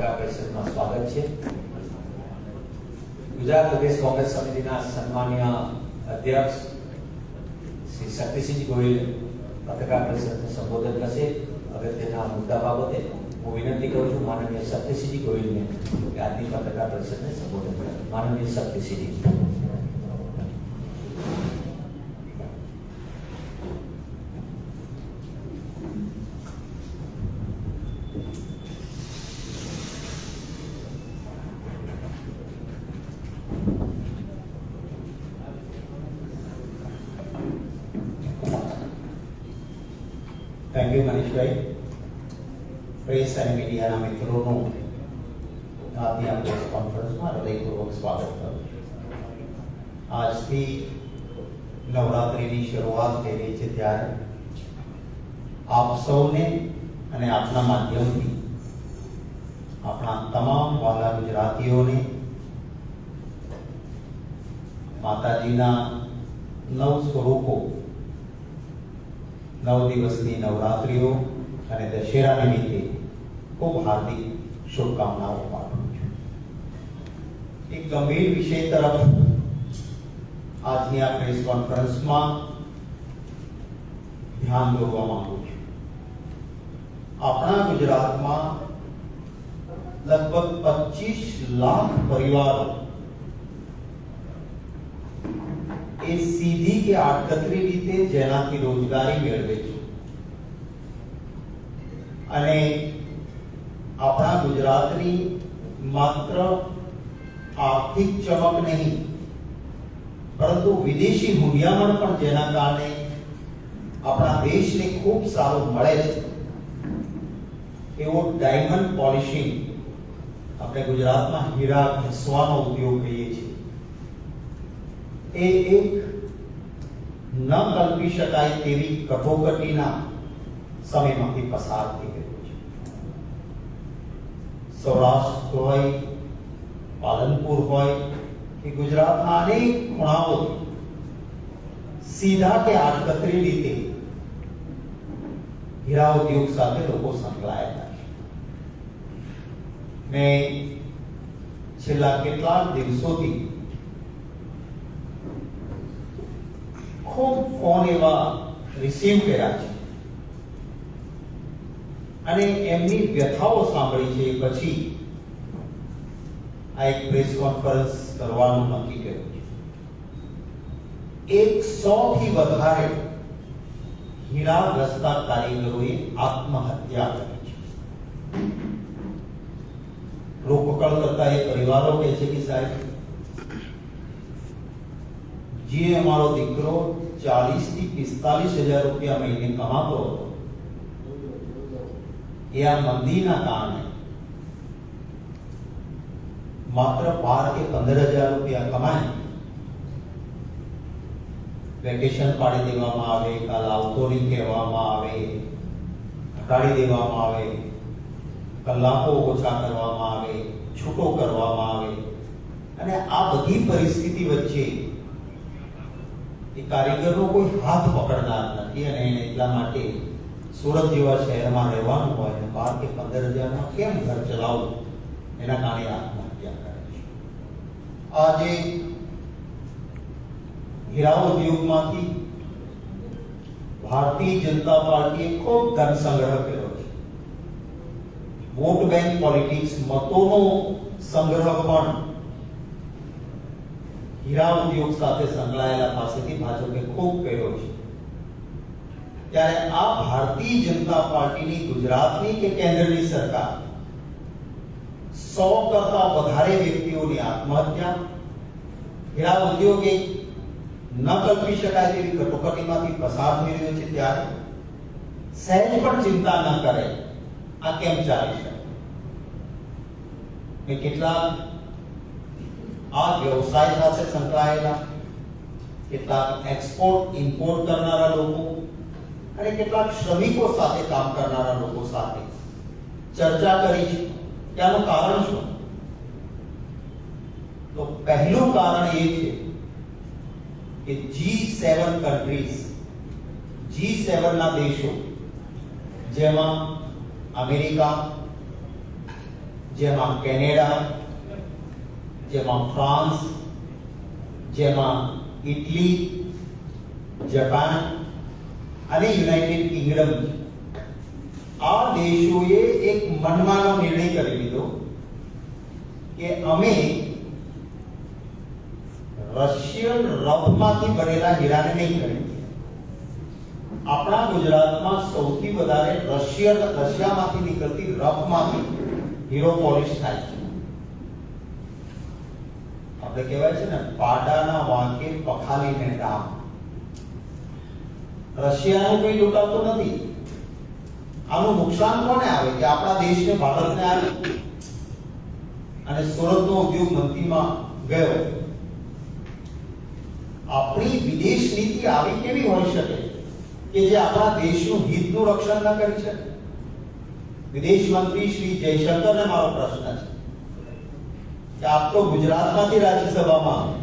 પત્રકાર પરિષદમાં સ્વાગત છે. ગુજરાત પ્રદેશ કોંગ્રેસ સમિતિના સન્માનીય અધ્યક્ષ શ્રી શક્તિસિંહ ગોહિલ પત્રકાર પરિષદને સંબોધન કરશે. અગત્યના મુદ્દા બાબતે હું વિનંતી કરું છું માનનીય શક્તિસિંહ ગોહિલને કે આજની પત્રકાર પરિષદને સંબોધન કરે. માનનીય Shaktisinh thank you Manishbhai press અને મીડિયાના મિત્રોનું આજની આ પ્રેસ કોન્ફરન્સમાં હૃદયપૂર્વક સ્વાગત કરું છું આજથી નવરાત્રિની શરૂઆત થઈ છે ત્યારે. આપ સૌને અને આપના માધ્યમથી આપણા તમામ વાલા ગુજરાતીઓને માતાજીના નવ સ્વરૂપો, નવ દિવસની નવરાત્રિઓ અને દશેરા નિમિત્તે ખૂબ હાર્દિક શુભકામનાઓ પાઠવું છું. એક ગંભીર વિષય તરફ આજની આ પ્રેસ કોન્ફરન્સમાં ધ્યાન દોરવા માંગુ છું આપણા ગુજરાતમાં લગભગ પચીસ લાખ પરિવારો એ સીધી કે આડકતરી રીતે જેનાથી રોજગારી મેળવે છે અને આપણા ગુજરાતની માત્ર આર્થિક ચમક નહીં પરંતુ વિદેશી હુંડિયામણ પણ જેના કારણે આપણા દેશને ખૂબ સારું મળે છે. એવો ડાયમંડ પોલિશિંગ આપણે ગુજરાતમાં હીરા ઘસવાનો ઉપયોગ કરીએ છીએ. એ એક ન કલ્પી શકાય તેવી કટોકટીના સમયમાંથી પસાર થઈ ગયો છે. સૌરાષ્ટ્ર હોય, પાલનપુર હોય કે ગુજરાતના અનેક ખૂણાઓ સીધા કે આડકતરી રીતે હીરા ઉદ્યોગ સાથે લોકો સંકળાયેલા છે. મેં છેલ્લા કેટલાક દિવસોથી ખૂબ ફોન એવા રિસીવ કર્યા છે. અને એમની વ્યથાઓ સાંભળી છે. પછી આ એક પ્રેસ કોન્ફરન્સ કરવાનું નક્કી કર્યું છે એકસો થી વધારે હીરાગ્રસ્તા કારીગરોએ આત્મહત્યા કરી છે રોકકળ કરતા એ પરિવારો કહે છે કે સાહેબ જે અમારો દીકરો ચાલીસથી પિસ્તાલીસ હજાર રૂપિયા મહિને કમાતો હતો એ આ મંદીના કારણે માત્ર બાર કે પંદર હજાર રૂપિયા કમાય વેકેશન પાડી દેવામાં આવે, કાલ આવતો નહીં કહેવામાં આવે ઘટાડી દેવામાં આવે, કલાકો ઓછા કરવામાં આવે, છૂટો કરવામાં આવે. અને આ બધી પરિસ્થિતિ વચ્ચે એ કારીગરનો કોઈ હાથ પકડનાર નથી અને એને એટલા માટે સુરત જેવા શહેરમાં રહેવાનું હોય અને બાર કે પંદર હજારમાં કેમ ઘર ચલાવવું, એના કારણે છે આજે હીરા ઉદ્યોગમાંથી ભારતીય જનતા પાર્ટીએ ખૂબ ધન સંગ્રહ કર્યો છે વોટ બેંક પોલિટિક્સ મતોનો સંગ્રહ પણ હીરા ઉદ્યોગ સાથે સંકળાયેલા પાસેથી ભાજપે ખૂબ કર્યો છે ત્યારે આ ભારતીય જનતા પાર્ટીની ગુજરાતની કે કેન્દ્રની સરકાર સો કરતા વધારે વ્યક્તિઓની આત્મહત્યા હીરા ઉદ્યોગ એક ન કલ્પી શકાય તેવી કટોકટીમાંથી પસાર થઈ રહ્યો છે ત્યારે સહેજ પણ ચિંતા ન કરે આ કેમ ચાલી શકે મેં કેટલાક આ વ્યવસાય સાથે સંકળાયેલા કેટલાક એક્સપોર્ટ ઇમ્પોર્ટ કરનારા લોકો અને કેટલાક શ્રમિકો સાથે કામ કરનારા લોકો સાથે ચર્ચા કરી છે કે આનું કારણ શું તો પહેલું કારણ એ છે કે જી સેવન કન્ટ્રીઝ જી સેવન ના દેશો જેમાં અમેરિકા જેમાં કેનેડા જેમાં ફ્રાન્સ જેમાં ઇટલી જાપાન અને યુનાઇટેડ કિંગડમ આ દેશોએ એક મનમાનો નિર્ણય કરી લીધો કે અમે રશિયન રફમાંથી બનેલા હીરાને નહીં ખરીદીએ. આપણા ગુજરાતમાં સૌથી વધારે રશિયન રશિયામાંથી નીકળતી રફમાંથી હીરો પોલિશ થાય છે. આપણે કહેવાય છે ને, પાડાના વાંકે પખાલીને ડામ. રશિયાનું કોઈ લૂંટાતું નથી. આનું નુકસાન કોને આવે? કે આપણા દેશને ભારતને આવે અને સુરતનો ઉદ્યોગ મંત્રીમાં ગયો. આપણી વિદેશ નીતિ આવી કેવી હોઈ શકે? કે જે આપણા દેશનું હિતનું રક્ષણ ન કરી શકે? વિદેશ મંત્રી શ્રી જયશંકરને મારો પ્રશ્ન છે. કે આપ તો ગુજરાતમાંથી રાજ્યસભામાં.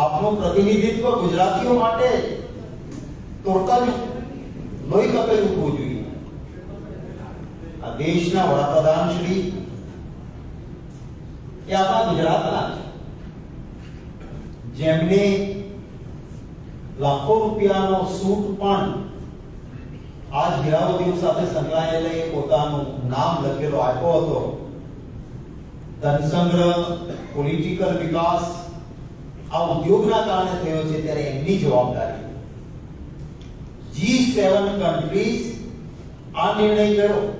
આપનું પ્રતિનિધિત્વ ગુજરાતીઓ માટે તોડકા લોહી કપેલું દેશના વડાપ્રધાન શ્રી. એ આપણા ગુજરાતના જેમને લાખો રૂપિયાનો સૂટ પણ આજ હીરા ઉદ્યોગ સાથે સંકળાયેલા પોતાનું નામ લખેલો આપ્યો હતો. ધન સંગ્રહ પોલિટિકલ વિકાસ, આ ઉદ્યોગના કારણે થયો છે ત્યારે એમની જવાબદારી. જી સેવન કન્ટ્રીઝ આ નિર્ણય કર્યો.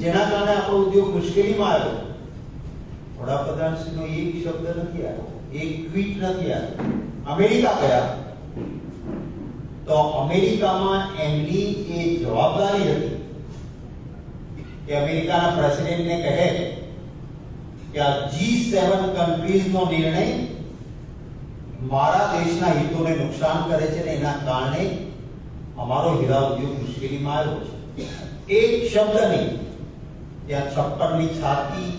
જેના કારણે આપણો ઉદ્યોગ મુશ્કેલીમાં આવ્યો. વડાપ્રધાનશ્રીનો એક શબ્દ નથી આવ્યો, એક ટ્વીટ નથી આવ્યો. અમેરિકા ગયા. તો અમેરિકામાં એમની એ જવાબદારી હતી કે અમેરિકાના પ્રેસિડેન્ટને કહે કે આ જી સેવન કન્ટ્રીઝનો નિર્ણય મારા દેશના હિતોને નુકસાન કરે છે ને એના કારણે અમારો હીરા ઉદ્યોગ મુશ્કેલીમાં આવ્યો છે. એક શબ્દ નહીં. ત્યાં છપ્પનની છાતી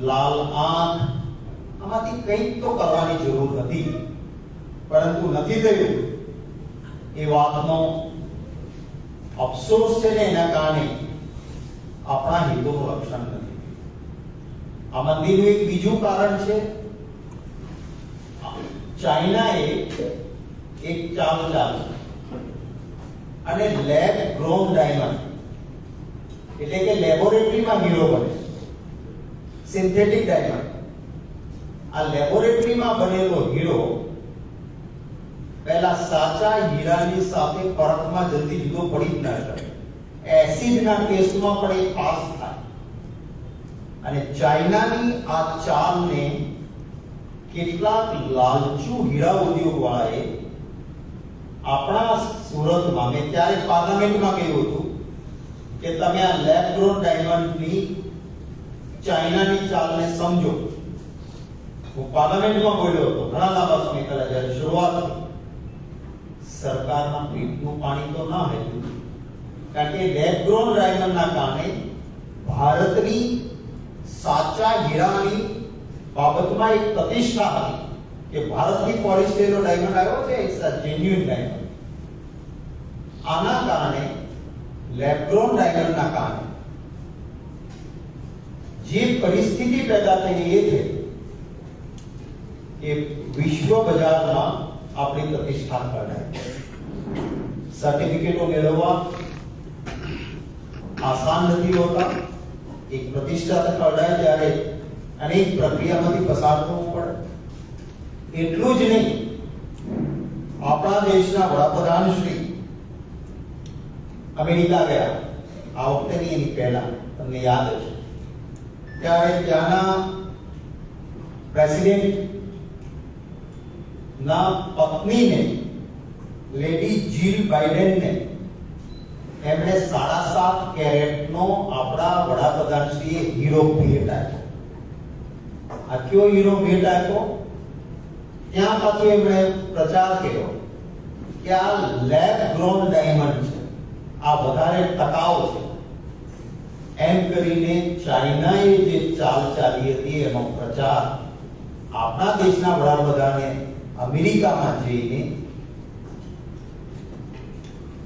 લાલ આંખ આમાંથી કંઈક તો કરવાની જરૂર હતી પરંતુ નથી થયું એ વાતનો અફસોસ છે ને એના કારણે આપણા હિતોનું રક્ષણ નથી આ મંદિરનું એક બીજું કારણ છે ચાઇનાએ એક ચાલ ચાલ અને લેબ ગ્રોન ડાયમંડ એટલે કે લેબોરેટરીમાં હીરો બને. સિન્થેટિક ડાયમંડ આ લેબોરેટરીમાં બનેલો હીરો પહેલા સાચા હીરાની સાથે પરખમાં જલ્દી જુદો પડી જ ના શકે. એસિડના કેસમાં પણ એ પાસ થાય. અને ચાઇનાની આ ચાલને કેટલાક લાલચુ હીરા ઉદ્યોગ વાળાએ આપણા સુરતમાં, મેં ત્યારે પાર્લામેન્ટમાં કહ્યું હતું કે તમે આ લેબ ગ્રોન ડાયમંડની ચાઇનાની ચાલને સમજો. હું પાર્લામેન્ટમાં બોલ્યો હતો, ઘણા લાંબા સમય પહેલા જ્યારે શરૂઆત. સરકારના પીઠનું પાણી તો ના હતું કારણ કે લેબ ગ્રોન ડાયમંડના કારણે ભારતની સાચા હીરાની બાબતમાં એક પ્રતિષ્ઠા હતી કે ભારતની પોલિશ ડાયમંડ આવ્યો છે ઇટ્સ અ જેન્યુઇન ડાયમંડ આના કારણે લેબ્રોન ડાયમંડના કારણે જે પરિસ્થિતિ પેદા થઈ એ છે કે વિશ્વ બજારમાં આપણી પ્રતિષ્ઠા કરાય સર્ટિફિકેટો મેળવવા આસાન નથી હોતા એક પ્રતિષ્ઠા કરાય ત્યારે અનેક પ્રક્રિયામાંથી પસાર થવું પડે એટલું જ નહીં આપણા દેશના વડાપ્રધાન શ્રી અમેરિકા ગયા આ વખતેની એની પહેલા તમને યાદ હશે ત્યારે ત્યાંના પ્રેસિડેન્ટ ના પત્નીને લેડી જીલ બાઇડેનને એમણે સાડા સાત કેરેટનો આપણા વડાપ્રધાનશ્રીએ હીરો ભેટ આપ્યો આ કયો હીરો ભેટ આપ્યો ત્યાં પાછું એમણે પ્રચાર કર્યો કે આ લેબ ગ્રોન ડાયમંડ છે આ વધારે ટકાઉ છે. એમ કરીને ચાઇનાએ જે ચાલ ચાલી હતી એનો પ્રચાર આપણા દેશના વડાપ્રધાને અમેરિકામાં જઈને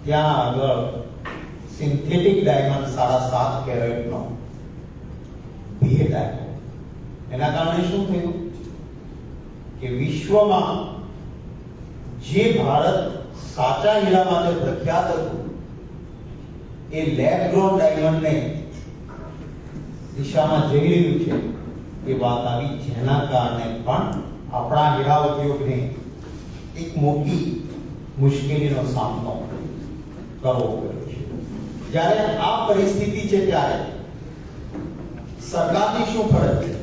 ત્યાં આગળ સિન્થેટિક ડાયમંડ સાડા સાત કેરેટનો ભેટ આપ્યો. એના કારણે શું થયું? કે વિશ્વમાં જે ભારત સાચા હીરા માટે પ્રખ્યાત હતું એ લેબ ગ્રોન ડાયમંડને દિશામાં જઈ રહ્યું છે એ વાત આવી જેના કારણે પણ આપણા હીરા ઉદ્યોગને એક મોટી મુશ્કેલીનો સામનો કરવો પડ્યો છે. જ્યારે આ પરિસ્થિતિ છે ત્યારે સરકારની શું ફરજ છે?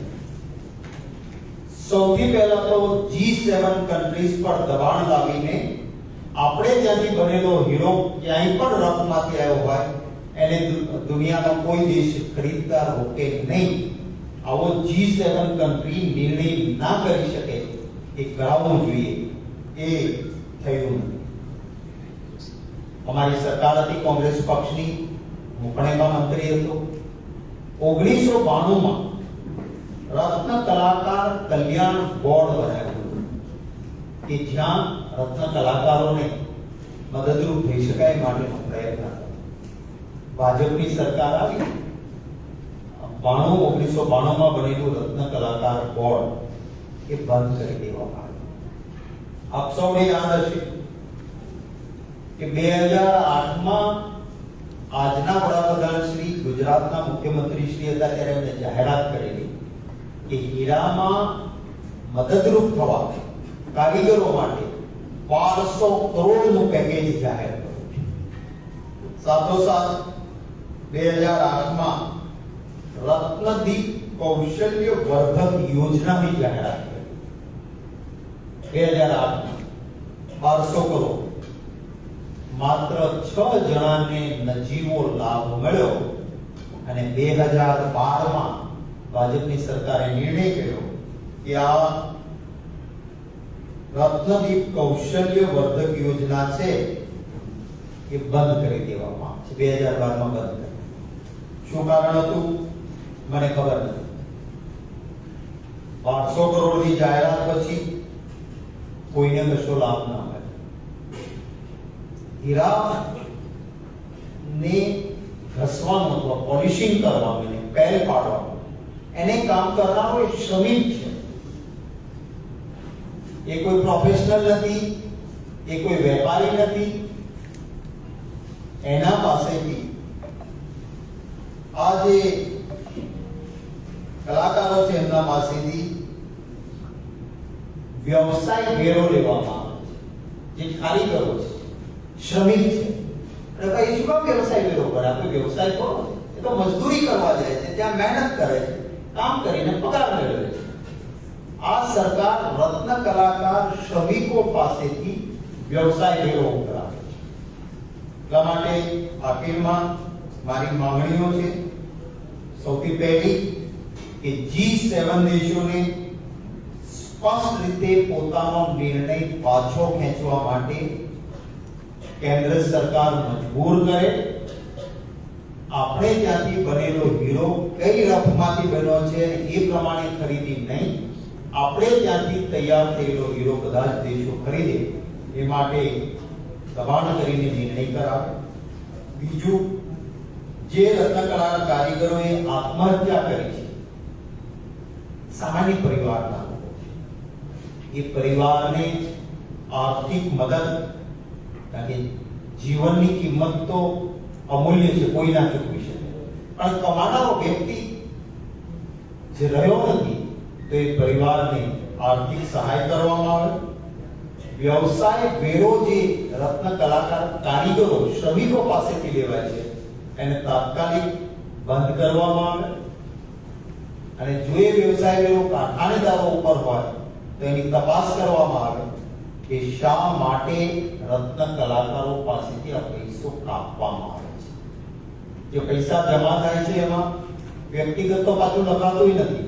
સૌથી પહેલા તો G7 કન્ટ્રીઝ પર દબાણ લાવીને આપણે ત્યાંથી બનેલો હીરો ક્યાંય પણ રફમાંથી આવ્યો હોય એને દુનિયાનો કોઈ દેશ ખરીદદાર રોકે નહીં આવો જી સેવન કન્ટ્રી નિર્ણય ના કરી શકે એ કરાવવો જોઈએ એ થયું અમારી સરકાર હતી કોંગ્રેસ પક્ષની હું પણ એમાં મંત્રી હતો ઓગણીસો બાણુંમાં રત્ન કલાકાર કલ્યાણ બોર્ડ બનાવ્યું કે જ્યાં રત્ન કલાકારોને મદદરૂપ થઈ શકાય માટેનો પ્રયત્ન ભાજપની સરકાર આવી, બાણું, ઓગણીસો બાણુંમાં બનેલું રત્ન કલાકાર બોર્ડ એ બંધ કરી દેવામાં આવ્યું. આપ સૌને યાદ હશે કે બે હજાર આઠમાં આજના વડાપ્રધાન શ્રી ગુજરાતના મુખ્યમંત્રી શ્રી હતા ત્યારે એમને જાહેરાત કરેલી કે હીરામાં મદદરૂપ થવા કારીગરો માટે બારસો કરોડનું પેકેજ જાહેર કર્યું સાથોસાથ બે હજાર આઠમાં રત્નદીપ કૌશલ્ય વર્ધક યોજનાની જાહેરાત કરી. બે હજાર આઠમાં બારસો કરોડ. માત્ર છ જણાને નજીવો લાભ મળ્યો અને બે હજાર બારમાં ભાજપની સરકારે નિર્ણય કર્યો કે આ રત્નદીપ કૌશલ્ય વર્ધક યોજના છે એ બંધ કરી દેવામાં આવશે બે હજાર બારમાં બંધ કરી. શું કારણ હતું? મને ખબર નથી. બારસો કરોડની જાહેરાત પછી કોઈને કશો લાભ ના મળ્યો. હીરા ને ઘસવાનું અથવા પોલિશિંગ કરવાનું એને પેલ પાડવાનું એને કામ કરનારો એક શ્રમિક છે. એ કોઈ પ્રોફેશનલ નથી, એ કોઈ વેપારી નથી. એના પાસેથી આ જે કલાકારો છે એમના પાસેથી વ્યવસાય ઘેરો લેવામાં જે કારીગરો છે. શ્રમિક છે. અને ભાઈ, શું કામ વ્યવસાય ઘેરો કરે? આપણે વ્યવસાય કરો. એ તો મજદૂરી કરવા જાય છે. ત્યાં મહેનત કરે છે. કામ કરીને પગાર મેળવે છે. આ સરકાર રત્ન કલાકાર શ્રમિકો પાસેથી વ્યવસાય ઘેરો કરાવે છે. એટલા માટે અપીલમાં મારી માંગણીઓ છે. સૌથી પહેલી કે જી સેવન દેશોને સ્પષ્ટ રીતે પોતાનો નિર્ણય પાછો ખેંચવા માટે કેન્દ્ર સરકાર મજબૂર કરે. આપણે ત્યાંથી બનેલો હીરો કઈ રફમાંથી બન્યો છે એ પ્રમાણે ખરીદી નહીં. આપણે ત્યાંથી તૈયાર થયેલો હીરો જ દેશો ખરીદે. એ માટે દબાણ કરીને નિર્ણય કરાવે. બીજું જે રત્નકલા કારીગરોએ આત્મહત્યા કરી છે. સામાન્ય પરિવારના એ પરિવારને આર્થિક મદદ, કારણ કે જીવનની કિંમત તો અમૂલ્ય છે, કોઈ ના ચૂકવી શકે. પણ કમાનારો વ્યક્તિ જે રહ્યો નથી, તો એ પરિવારને આર્થિક સહાય કરવામાં આવે. વ્યવસાય વેરો જે રત્ન કલાકાર કારીગરો, શ્રમિકો પાસેથી લેવાય છે એને તાત્કાલિક બંધ કરવામાં આવે. અને જો એ વ્યવસાય એવો કારખાનેદારો ઉપર હોય, તો એની તપાસ કરવામાં આવે કે શા માટે રત્ન કલાકારો પાસેથી આ પૈસો કાપવામાં આવે છે. જે પૈસા જમા થાય છે એમાં વ્યક્તિગત તો પાછું લખાતું નથી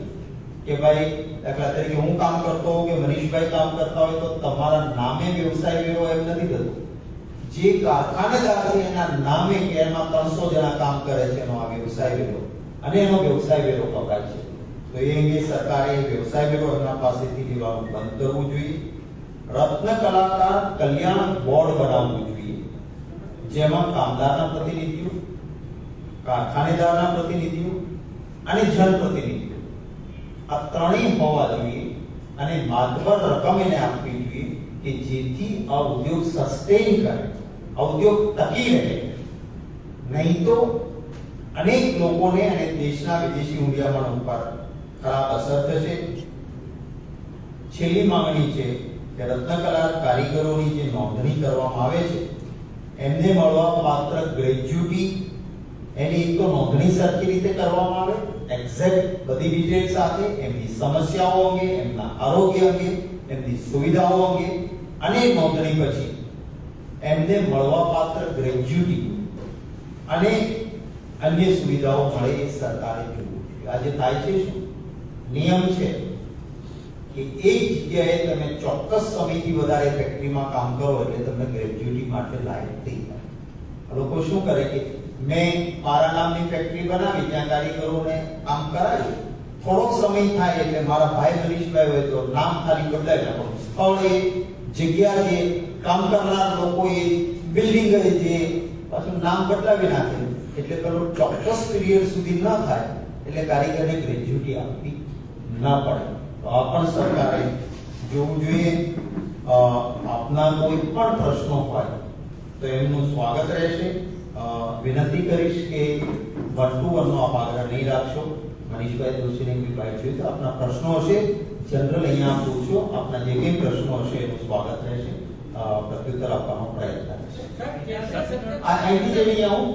કે ભાઈ, દાખલા તરીકે હું કામ કરતો હોઉં કે મનીષભાઈ કામ કરતા હોય તો તમારા નામે વ્યવસાય એવો એમ નથી થતું. જે કારખાનેદાર એના નામે કે એમાં ત્રણસો જણા કામ કરે છે, એનો આ વ્યવસાય વેરો. અને એનો વ્યવસાય વેરો કપાય છે. તો એ અંગે સરકારે વ્યવસાય વેરો એમના પાસેથી લેવાનું બંધ કરવું જોઈએ. રત્ન કલાકાર કલ્યાણ બોર્ડ બનાવવું જોઈએ. જેમાં કામદારના પ્રતિનિધિઓ, કારખાનેદારના પ્રતિનિધિઓ અને જનપ્રતિનિધિઓ. આ ત્રણેય હોવા જોઈએ અને માત્ર રકમ એને આપવી જોઈએ કે જેથી આ ઉદ્યોગ સસ્ટેન કરે. આ ઉદ્યોગ ટકી રહે. નહીં તો અનેક લોકોને અને દેશના વિદેશી મૂલ્યમણ ઉપર ખરાબ અસર થશે. છેલ્લી માંગણી છે કે રત્નકલા કારીગરોની જે નોંધણી કરવામાં આવે છે, એમને મળવા માત્ર ગ્રેજ્યુટી એની એક તો નોંધણી સરખી રીતે કરવામાં આવે એક્ઝેક્ટ બધી ડિટેલ સાથે, એમની સમસ્યાઓ અંગે, એમના આરોગ્ય અંગે, એમની સુવિધાઓ અંગે, અને નોંધણી પછી એમને મળવાપાત્ર ગ્રેજ્યુટી અને અન્ય સુવિધાઓ મળે એ સરકારે જોવું જોઈએ આજે થાય છે શું? નિયમ છે કે એક જગ્યાએ તમે ચોક્કસ સમયથી વધારે ફેક્ટરીમાં કામ કરો એટલે તમને ગ્રેજ્યુટી માટે લાયક થઈ જાય. લોકો શું કરે કે, મેં મારા નામની ફેક્ટરી બનાવી, ત્યાં કારીગરોને કામ કરાવ્યું. થોડોક સમય થાય એટલે મારા ભાઈ મનીષભાઈ હોય તો નામ ખાલી બદલાઈ નાખો સ્થળ એ જગ્યા જે કામ કરનાર લોકો એ બિલ્ડિંગ જે પાછું નામ બદલાવી નાખે. એટલે પેલો ચોક્કસ પીરિયડ સુધી ન થાય એટલે કારીગરને ગ્રેજ્યુટી આપવી ન પડે. તો આ પણ સરકારે જોવું જોઈએ. અ, આપના કોઈ પણ પ્રશ્નો હોય તો એમનું સ્વાગત રહેશે. અ, વિનંતી કરીશ કે વન ટુ વનનો આપ આગ્રહ નહીં રાખશો. મનીષભાઈ જોશીને કોઈ બાઈટ જોઈએ તો આપના પ્રશ્નો હશે. જનરલ અહીંયા આપ પૂછો આપના જે કંઈ પ્રશ્નો હશે એનું સ્વાગત રહેશે. અ, પ્રત્યુત્તર આપવાનો પ્રયત્ન આ અહીંથી આવું?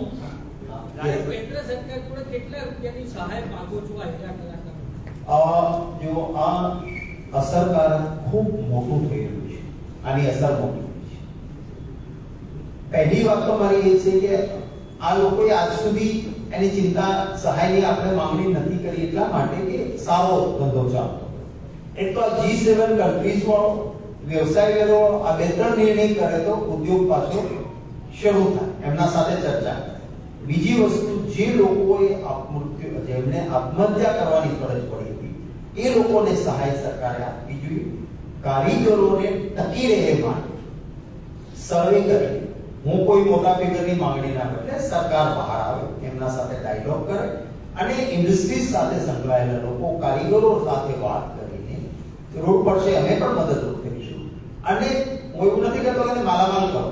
કેટલા રૂપિયાની સહાય માંગો છો આ જો અસરકારક ખૂબ મોટું થઈ રહ્યું છે. આની અસર મોટી છે. પહેલી વાત તો મારી એ છે કે આ લોકોએ આજ સુધી એની ચિંતા સહાયની આપણે માંગણી નથી કરી એટલા માટે કે સારો ધંધો ચાલતો. એક તો આ જી સેવન કન્ટ્રીઝ વાળો વ્યવસાય વેરો આ બે ત્રણ નિર્ણય કરે તો ઉદ્યોગ પાછો શરૂ થાય. એમના સાથે ચર્ચા બીજી વસ્તુ, જે લોકોએ આત્મહત્યા જેમને આત્મહત્યા કરવાની ફરજ પડી હતી, એ લોકોને સહાય સરકારે આપવી જોઈએ. કારીગરોને ટકી રહે માટે. સર્વે કરી. હું કોઈ મોટા ફિગરની માંગણી ના બદલે સરકાર બહાર આવે, એમના સાથે ડાયલોગ કરે અને ઇન્ડસ્ટ્રીઝ સાથે સંકળાયેલા લોકો કારીગરો સાથે વાત કરીને જરૂર પડશે અમે પણ કરીશું અને હું એવું નથી કહેતો કે માલામાલ કરો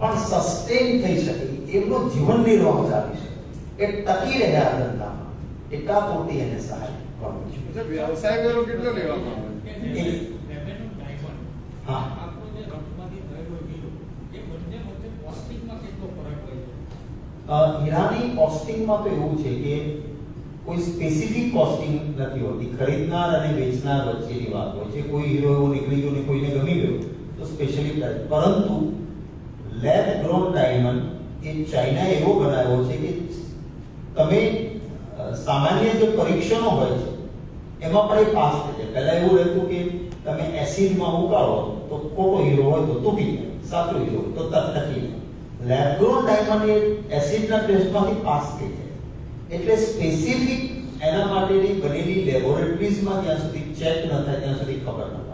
પણ સસ્ટેન થઈ શકે એમનું જીવન નિર્વાહ ચાલી શકે. એ ટકી રહે આ ધંધામાં એટલા પૂરતી એને સહાય કરવી જોઈએ. વ્યવસાય કરો કેટલો લેવામાં આવે હા. હીરાની કોસ્ટિંગમાં તો એવું છે કે કોઈ સ્પેસિફિક કોસ્ટિંગ નથી હોતી. ખરીદનાર અને વેચનાર વચ્ચેની વાત હોય છે. કોઈ હીરો એવો નીકળી ગયો ને કોઈને ગમી ગયો. તો સ્પેશિયલી પ્રાઇસ પરંતુ લેબ ગ્રોન ડાયમંડ એ ચાઇના એવો બનાવ્યો છે કે તમે સામાન્ય જે પરીક્ષણો હોય છે, એમાં પણ એ પાસ થઈ જાય. પહેલા એવું રહેતું કે તમે એસિડમાં ઉકાળો તો ખોટો હીરો હોય તો તૂટી જાય, સાચો હીરો તો તક ટકી જાય લેબ્રોન ડાયમંડ એ એસિડના ટેસ્ટમાંથી પાસ થઈ જાય. એટલે સ્પેસિફિક એના માટેની બનેલી લેબોરેટરીઝમાં ત્યાં સુધી ચેક ન થાય, ત્યાં સુધી ખબર ન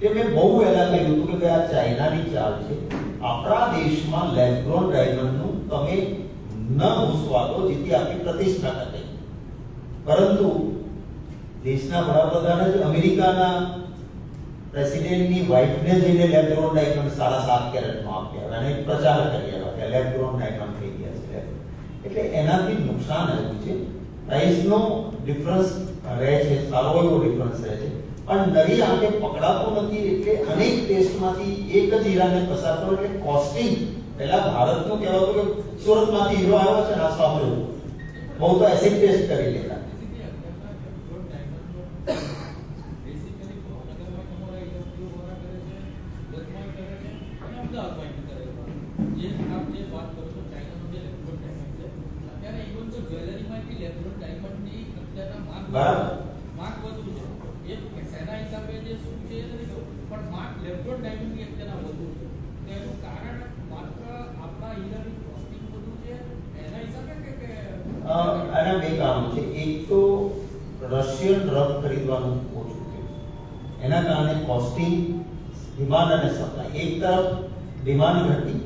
કે મેં બહુ વહેલા કહ્યું હતું કે આ ચાઇનાની ચાલ છે. આપણા દેશમાં લેબ્રોન ડાયમંડનું તમે ન ઘૂસવા દો જેથી આપણી પ્રતિષ્ઠા ઘટે પરંતુ દેશના વડાપ્રધાન જ અમેરિકાના પ્રેસિડેન્ટની વાઇફને જઈને લેબ્રોન ડાયમંડ સાડા સાત કેરેટમાં આપ્યા અને પ્રચાર કરી આવ્યા કે લેબ્રોન ડાયમંડ થઈ ગયા છે. એટલે એનાથી નુકસાન આવ્યું છે. પ્રાઇસનો ડિફરન્સ રહે છે, સારો એવો ડિફરન્સ રહે છે. પણ નરી આંખે પકડાતો નથી એટલે અનેક ટેસ્ટમાંથી એક જ હીરાને પસાર કરો એટલે કોસ્ટિંગ પહેલા ભારતનું કહેવાતું કે સુરતમાંથી હીરો આવ્યો છે ને આ સાંભળ્યું. બહુ તો એસિડ ટેસ્ટ કરી લેતા બેસિકલી અત્યારના રેવન્યુ ડાયમંડ બેસિકલી ભાવનગરમાં તમારા ઇન્ડસ્ટ્રીઓ વાળા કરે છે સુરતમાં કરે છે અને અમદાવાદમાં કરે છે જે આપ જે વાત કરો છો ચાઇનાનો જે લેબ્રોન ડાયમંડ છે અત્યારે ઇવન તો જ્વેલરીમાં બી લેબ્રોન ડાયમંડની અત્યારના માંગ બરાબર. માંગ વધુ છે એ શેના હિસાબે જે શું છે એ નથી ખબર. પણ માંગ લેબ્રોન ડાયમંડની અત્યારના વધુ છે તો એનું કારણ માત્ર આપણા હીરાની કોસ્ટિંગ વધુ છે એના હિસાબે કે કે અ, આના બે કારણો છે એક તો રશિયન રફ ખરીદવાનું ઓછું થયું એના કારણે કોસ્ટિંગ ડિમાન્ડ અને સપ્લાય. એક તરફ ડિમાન્ડ ઘટી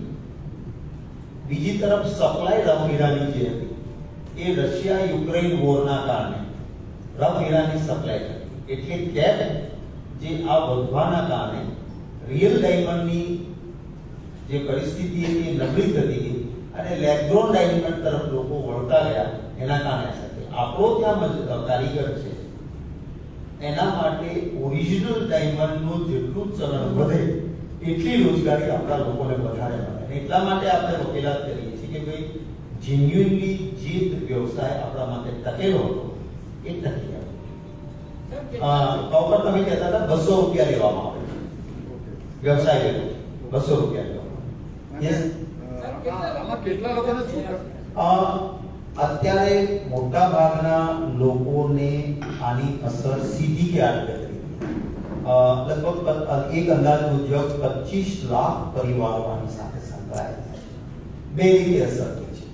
બીજી તરફ સપ્લાય રફ હીરાની જે હતી. એ રશિયા યુક્રેન વોરના કારણે રફ હીરાની સપ્લાય થઈ એટલે કેપ જે આ વધવાના કારણે રિયલ ડાયમંડની જે પરિસ્થિતિ હતી એ નબળી થતી ગઈ અને લેબ્રોન ડાયમંડ તરફ લોકો વળતા ગયા એના કારણે અસર આપણો ત્યાં કારીગર છે એના માટે ઓરિજિનલ ડાયમંડનું જેટલું ચલણ વધે એટલી રોજગારી આપણા લોકોને વધારે મળે. અને એટલા માટે આપણે વકીલાત કરીએ છીએ કે ભાઈ જેન્યુઇનલી જે વ્યવસાય આપણા માટે ટકેલો હતો એ ટકી આવ્યો અ, ઉપર તમે કહેતા હતા બસો રૂપિયા લેવામાં આવે છે. વ્યવસાય વેરો બસો રૂપિયા લેવામાં અને, Yes. અ, આ- આમાં કેટલા લોકોને છૂટ અ, અત્યારે મોટા ભાગના લોકોને આની અસર સીધી કે આડકતરી અ, લગભગ પ- અ, એક અંદાજ મુજબ પચીસ લાખ પરિવારો આની સાથે સંકળાયેલા છે. બે રીતે અસર થઈ છે.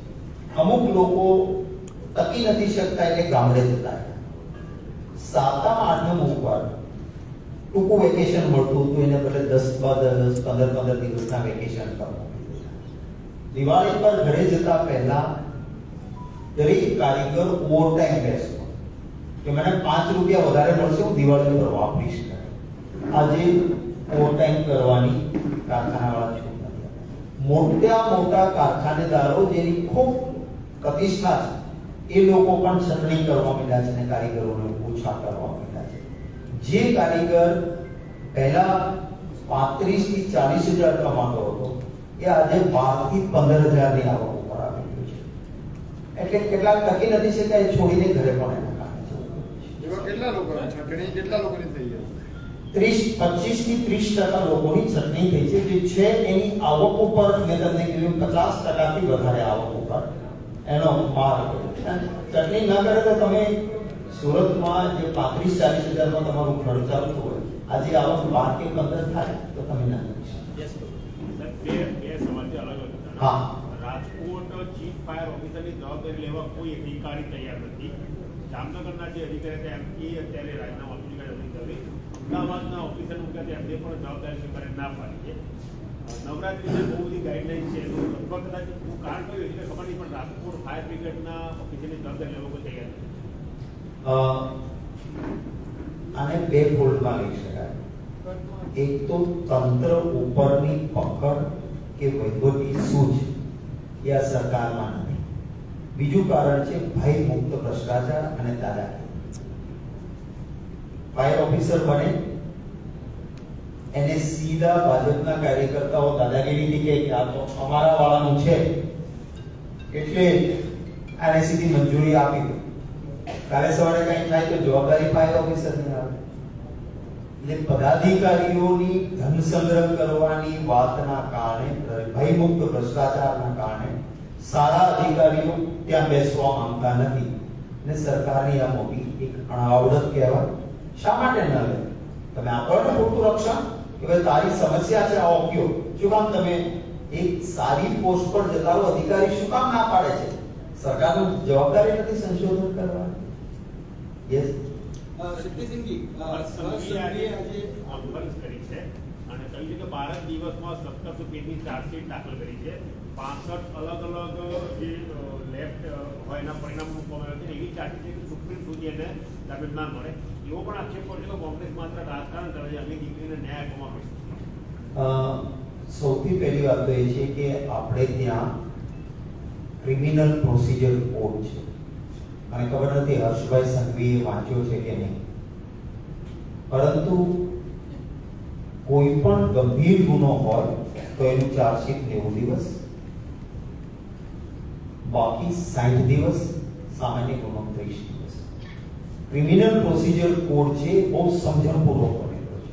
અમુક લોકો ટકી નથી શકતા એટલે ગામડે જતા રહ્યા સાતમ આઠમ ઉપર ટૂંકું વેકેશન મળતું હતું એને બદલે દસ દસ પંદર પંદર દિવસના વેકેશન કરવા દિવાળી પર ઘરે જતા પહેલા દરેક કારીગર ઓવર ટાઈમ કે મને પાંચ રૂપિયા વધારે મળશે, હું દિવાળી પર વાપરીશ આજે ઓવર કરવાની કારખાનાવાળા છે. મોટા મોટા કારખાનેદારો જેની ખૂબ પ્રતિષ્ઠા છે, એ લોકો પણ સંડણી કરવા માંડ્યા છે અને કારીગરોને ઓછા કરવા માંડ્યા છે. જે કારીગર પહેલા પાંત્રીસથી ચાલીસ હજાર કમાતો હતો, એ આજે બારથી પંદર હજારની આવક એટલે કેટલાક ટકી નથી શકતા એ છોડીને ઘરે પણ એવા કેટલા લોકો છટણી કેટલા લોકોની થઈ છે ત્રીસ પચીસથી ત્રીસ ટકા લોકોની ચટણી થઈ છે જે છે એની આવક ઉપર મેં તમને કીધું પચાસ ટકાથી વધારે આવક ઉપર. એનો માર ચટણી ના કરે તો તમે સુરતમાં જે પાંત્રીસ ચાલીસ હજારમાં તમારું ઘર ચાલતું હોય આજે આવક બાર કે પંદર થાય તો તમે ના કરી શકો. હા. ઓફિસરની જવાબદારી લેવા કોઈ અધિકારી તૈયાર નથી. જામનગરના જે અધિકારી હતા એ અત્યારે રાજીનામું આપી ચૂક્યા અમદાવાદના ઓફિસર મૂક્યા એમને પણ જવાબદારી સ્વીકારે ના પાડી છે. નવરાત્રીની બહુ બધી ગાઈડલાઈન છે, એનું લગભગ કદાચ હું કારણ કહ્યું એટલે ખબર નહીં, પણ રાજકોટ ફાયર બ્રિગેડના ઓફિસરની જવાબદારી લેવા કોઈ તૈયાર નથી. આને બે ફોલ્ડમાં લઈ શકાય. એક તો તંત્ર ઉપરની પકડ કે વહીવટી સૂઝ એ આ સરકારમાં બીજું કારણ છે ભય મુક્ત ભ્રષ્ટાચાર અને તારા ફાયર ઓફિસર બને. એને સીધા ભાજપના કાર્યકર્તાઓ દાદાગીરીથી કહે કે આ તો અમારા વાળાનું છે. એટલે આને સીધી મંજૂરી આપી દો. કાલે સવારે કંઈ થાય તો જવાબદારી ફાયર ઓફિસરની આવે એટલે પદાધિકારીઓની ધન સંગ્રહ કરવાની વાતના કારણે ભયમુક્ત ભ્રષ્ટાચારના કારણે સારા અધિકારીઓ ત્યાં બેસવા માંગતા નથી. ને સરકારની આ મોટી એક અણાવડત કહેવાય શા માટે ન લે? તમે આપણને પૂરતું રક્ષણ? કે ભાઈ તારી સમસ્યા છે આવો કયો. શું કામ તમે એક સારી પોસ્ટ પર જતા અધિકારી શું કામ ના પાડે છે? સરકારનું જવાબદારી નથી સંશોધન કરવાની? યસ શક્તિસિંહજી સંઘવીએ આજે કોન્ફરન્સ કરી છે. અને કહ્યું છે કે જ દિવસમાં સત્તરસો પેજની ચાર્જશીટ દાખલ કરી છે. પાસઠ અલગ અલગ જે લેફ્ટ હોય એના પરિણામ મૂકવામાં આવ્યા છે એવી ચાર્જ છે કે સુપ્રીમ સુધી એને જામીન ના મળે. એવો પણ આક્ષેપ છે કે કોંગ્રેસ માત્ર રાજકારણ કરે છે. એમની દીકરીને ન્યાય આપવામાં આવે સૌથી પહેલી વાત તો એ છે કે આપણે ત્યાં ક્રિમિનલ પ્રોસિજર કોડ છે. મને ખબર નથી હર્ષભાઈ સંઘવીએ વાંચ્યો છે કે નહીં. પરંતુ કોઈ પણ ગંભીર ગુનો હોય તો એનું ચાર્જશીટ નેવું દિવસ બાકી સાઠ દિવસ સામાન્ય ગુનો ત્રીસ દિવસ ક્રિમિનલ પ્રોસિજર કોડ છે બહુ સમજણપૂર્વક બનેલો છે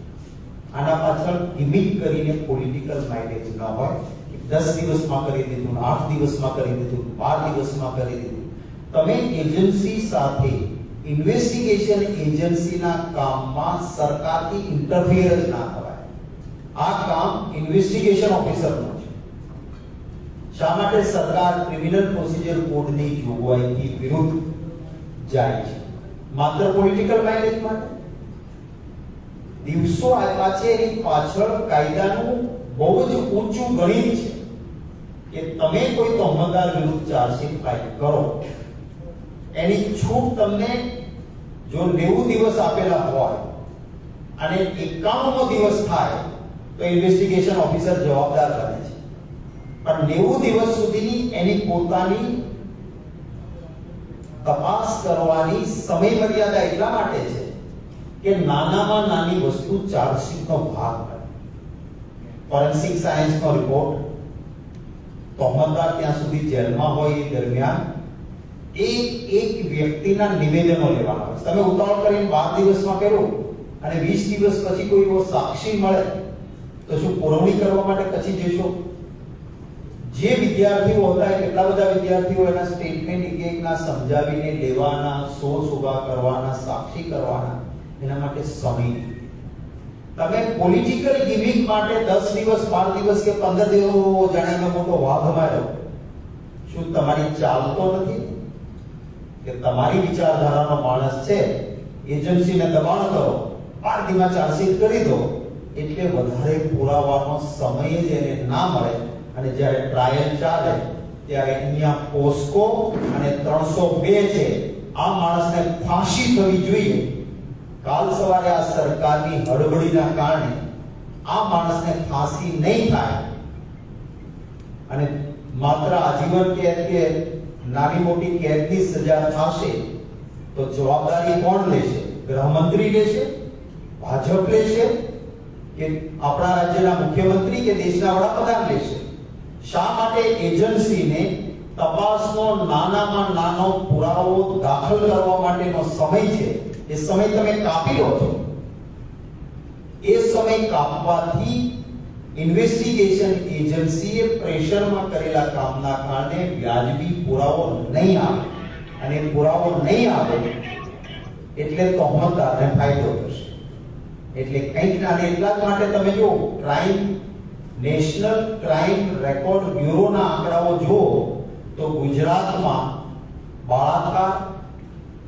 આના પાછળ ગિમિક કરીને પોલિટિકલ માઇલેજ ન હોય કે દસ દિવસમાં કરી દીધું આઠ દિવસમાં કરી દીધું બાર દિવસમાં કરી દીધું તમે એજન્સી સાથે ઇન્વેસ્ટિગેશન એજન્સીના કામમાં સરકારથી ઇન્ટરફિયર જ ના થવાય આ કામ ઇન્વેસ્ટિગેશન ઓફિસરનું છે શા માટે સરકાર ક્રિમિનલ પ્રોસિજર કોડની જોગવાઈથી વિરુદ્ધ જાય છે? માત્ર પોલિટિકલ માઇલેજ માટે? દિવસો આપ્યા છે એની પાછળ કાયદાનું બહુ જ ઊંચું ગણિત છે કે તમે કોઈ તહોમતદાર વિરુદ્ધ ચાર્જશીટ ફાઇલ કરો. એની છૂટ તમને જો નેવું દિવસ આપેલા હોય અને એકાણુંમો દિવસ થાય, તો ઇન્વેસ્ટિગેશન ઓફિસર જવાબદાર બને છે. પણ નેવું દિવસ સુધીની એની પોતાની તપાસ કરવાની સમય મર્યાદા એટલા માટે છે કે નાનામાં નાની વસ્તુ ચાર્જશીટનો ભાગ બને. ફોરેન્સિક સાયન્સનો રિપોર્ટ તહોમતદાર ત્યાં સુધી જેલમાં હોય એ દરમિયાન એક એક વ્યક્તિના નિવેદનો લેવાના હોય તમે ઉતાવળ કરીને બાર દિવસમાં કરો અને વીસ દિવસ પછી કોઈ એવો સાક્ષી મળે તો શું પુરવણી કરવા માટે પછી જશો? જે વિદ્યાર્થીઓ હતા કેટલા બધા વિદ્યાર્થીઓ એના સ્ટેટમેન્ટ એક એકના સમજાવીને લેવાના સોર્સ ઊભા કરવાના, સાક્ષી કરવાના, એના માટે સમય તમે પોલિટિકલ ગિવિંગ માટે 10 દિવસ 5 દિવસ કે 15 દિવસ જાણે મોટો વાઘ માર્યો શું તમારી ચાલતો નથી? કે તમારી વિચારધારાનો માણસ છે, એજન્સીને દબાણ કરો બાર દીમાં ચાર્જશીટ કરી દો, એટલે વધારે પુરાવાનો સમય જ એને ના મળે. અને જ્યારે ટ્રાયલ ચાલે, ત્યારે અહીંયા પોસ્કો અને ત્રણસો બે છે. આ માણસને ફાંસી થવી જોઈએ. કાલ સવારે આ સરકારની હડબડીના કારણે આ માણસને ફાંસી નહીં થાય. અને માત્ર આજીવન કેદ કે નાની મોટી કેદની સજા થશે, તો જવાબદારી કોણ લેશે? ગૃહમંત્રી લેશે? ભાજપ લેશે? કે આપણા રાજ્યના મુખ્યમંત્રી કે દેશના વડાપ્રધાન લેશે? શા માટે એજન્સીને તપાસનો નાનામાં નાનો પુરાવો દાખલ કરવા માટેનો સમય છે? એ સમય તમે કાપી લો છો. એ સમય કાપવાથી ઇન્વેસ્ટિગેશન એજન્સીએ પ્રેશરમાં કરેલા કામના કારણે વ્યાજબી પુરાવો નહીં આવે. અને પુરાવો નહીં આવે એટલે તહોમતદારને ફાયદો થશે. એટલે કંઈક ના એટલા જ માટે તમે જો ક્રાઇમ નેશનલ ક્રાઇમ રેકોર્ડ બ્યુરોના આંકડાઓ જુઓ, તો ગુજરાતમાં બળાત્કાર,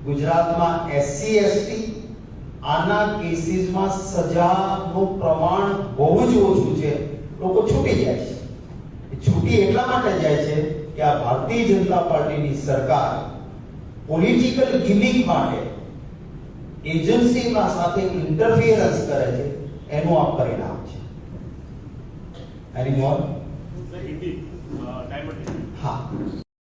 ગુજરાતમાં એસસી, એસટી, આના કેસીસમાં સજાનું પ્રમાણ બહુ જ ઓછું છે. લોકો છૂટી જાય છે. છૂટી એટલા માટે જાય છે કે આ ભારતીય જનતા પાર્ટીની સરકાર પોલિટિકલ ગિમિક માટે એજન્સીમાં સાથે ઇન્ટરફિયરન્સ કરે છે. એનું આ પરિણામ છે. એની મોર હિન્દી ડાયમંડ હા